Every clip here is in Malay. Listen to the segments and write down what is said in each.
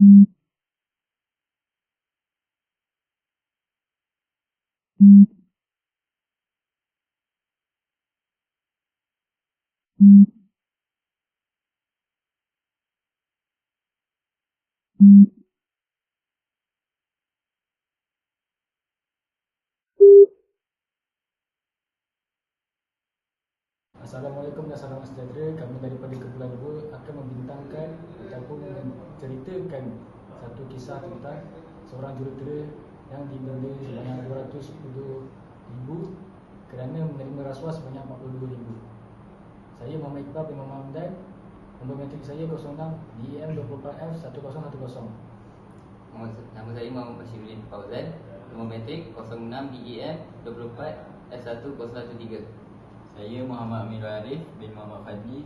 Mm-hmm. Assalamualaikum dan salam sejahtera. Kami daripada Kepulauan Dua akan membintangkan ataupun menceritakan satu kisah tentang seorang jurutera yang didenda sebanyak 210 ribu kerana menerima rasuah sebanyak 42 ribu. Saya Muhammad Iqbal bin Muhammad Hamdan. Nombor metrik saya 06 DEM 24F 1010. Nama saya Muhammad Bashiruddin Fauzan Nombor metrik 06 DEM 24 S1013 Saya Muhammad Amir Arif bin Muhammad Fadli.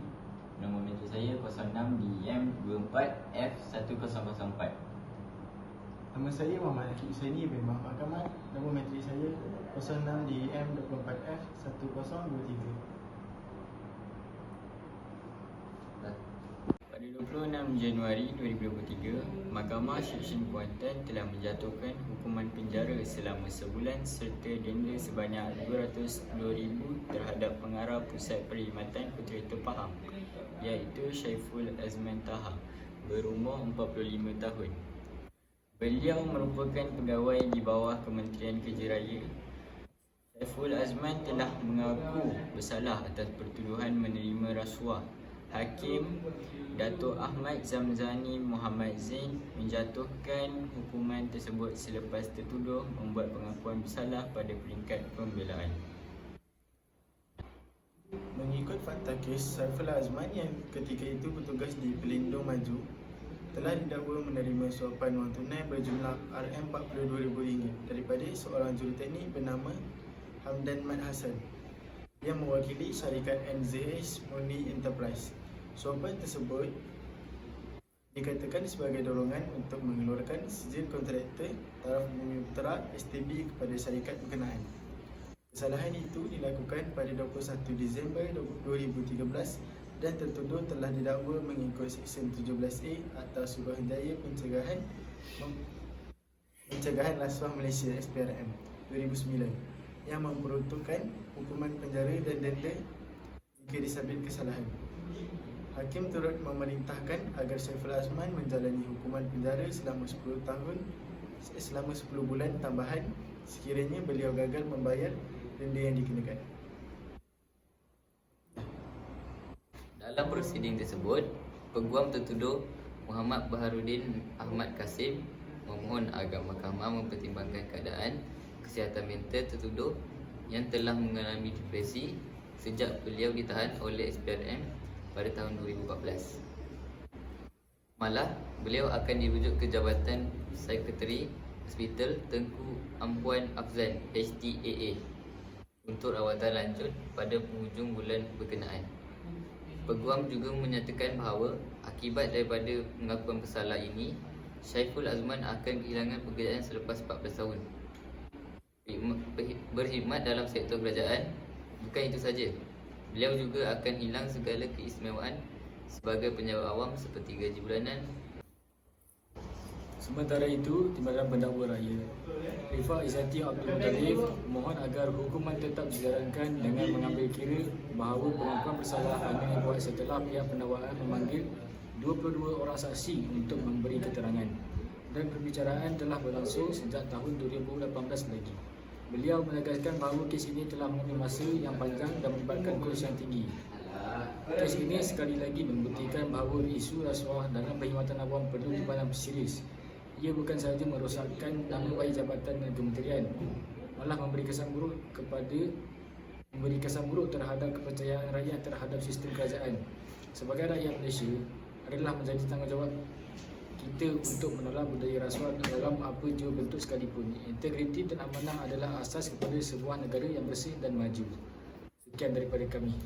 Nombor metrik saya 06 DEM 24 F1004 Nama saya Muhammad Akib Husaini bin Muhammad Kamal Nombor metrik saya 06 DEM 24F 1023 Pada 26 Januari 2023 Mahkamah Seksyen Kuantan telah menjatuhkan hukuman penjara selama sebulan serta denda sebanyak RM210,000 terhadap pengarah Pusat Perkhidmatan Puteri Pahang iaitu Syaiful Azman Taha berumur 45 tahun. Beliau merupakan pegawai di bawah Kementerian Kerja Raya. Saiful Azman telah mengaku bersalah atas pertuduhan menerima rasuah. Hakim Datuk Ahmad Zamzani Muhammad Zain menjatuhkan hukuman tersebut selepas tertuduh membuat pengakuan bersalah pada peringkat pembelaan. Mengikut fakta kes, Saiful Azman yang ketika itu bertugas di Pelindung Maju telah didakwa menerima suapan wang tunai berjumlah RM42,000 daripada seorang juruteknik bernama Hamdan Mat Hassan yang mewakili syarikat NZH Murni Enterprise. Suapan tersebut dikatakan sebagai dorongan untuk mengeluarkan sijil kontraktor taraf bumi STB kepada syarikat berkenaan. Kesalahan itu dilakukan pada 21 Disember 2013 dan tertuduh telah didakwa mengikut Seksyen 17A atau Suruhanjaya Pencegahan Pencegahan Rasuah Malaysia SPRM 2009 yang memperuntukkan hukuman penjara dan denda jika disabit kesalahan. Hakim turut memerintahkan agar Saiful Azman menjalani hukuman penjara selama 10 tahun selama 10 bulan tambahan sekiranya beliau gagal membayar denda yang dikenakan. Dalam prosiding tersebut Peguam tertuduh Muhammad Baharudin Ahmad Kasim memohon agar mahkamah mempertimbangkan keadaan kesihatan mental tertuduh yang telah mengalami depresi sejak beliau ditahan oleh SPRM pada tahun 2014. Malah, beliau akan dirujuk ke Jabatan Sekretari Hospital Tengku Ampuan Afzan HTAA untuk rawatan lanjut pada penghujung bulan berkenaan. Peguam juga menyatakan bahawa akibat daripada pengakuan bersalah ini, Syaiful Azman akan kehilangan pekerjaan selepas 14 tahun. Berkhidmat- dalam sektor kerajaan, bukan itu saja. Beliau juga akan hilang segala keistimewaan sebagai penjawat awam seperti gaji bulanan, Sementara itu, Timbalan Pendakwa Raya Rifah Izzati Abdul Muttalib mohon agar hukuman tetap dijalankan dengan mengambil kira bahawa pengakuan bersalah hanya dibuat setelah pihak pendakwaan memanggil 22 orang saksi untuk memberi keterangan dan perbicaraan telah berlangsung sejak tahun 2018 lagi. Beliau menegaskan bahawa kes ini telah mengambil masa yang panjang dan melibatkan kos yang tinggi. Kes ini sekali lagi membuktikan bahawa isu rasuah dalam perkhidmatan awam perlu dipandang serius. Ia bukan sahaja merosakkan nama baik jabatan dan kementerian, malah memberi kesan buruk kepada memberi kesan buruk terhadap kepercayaan rakyat terhadap sistem kerajaan. Sebagai rakyat Malaysia, adalah menjadi tanggungjawab kita untuk menolak budaya rasuah dalam apa jua bentuk sekalipun. Integriti dan amanah adalah asas kepada sebuah negara yang bersih dan maju. Sekian daripada kami.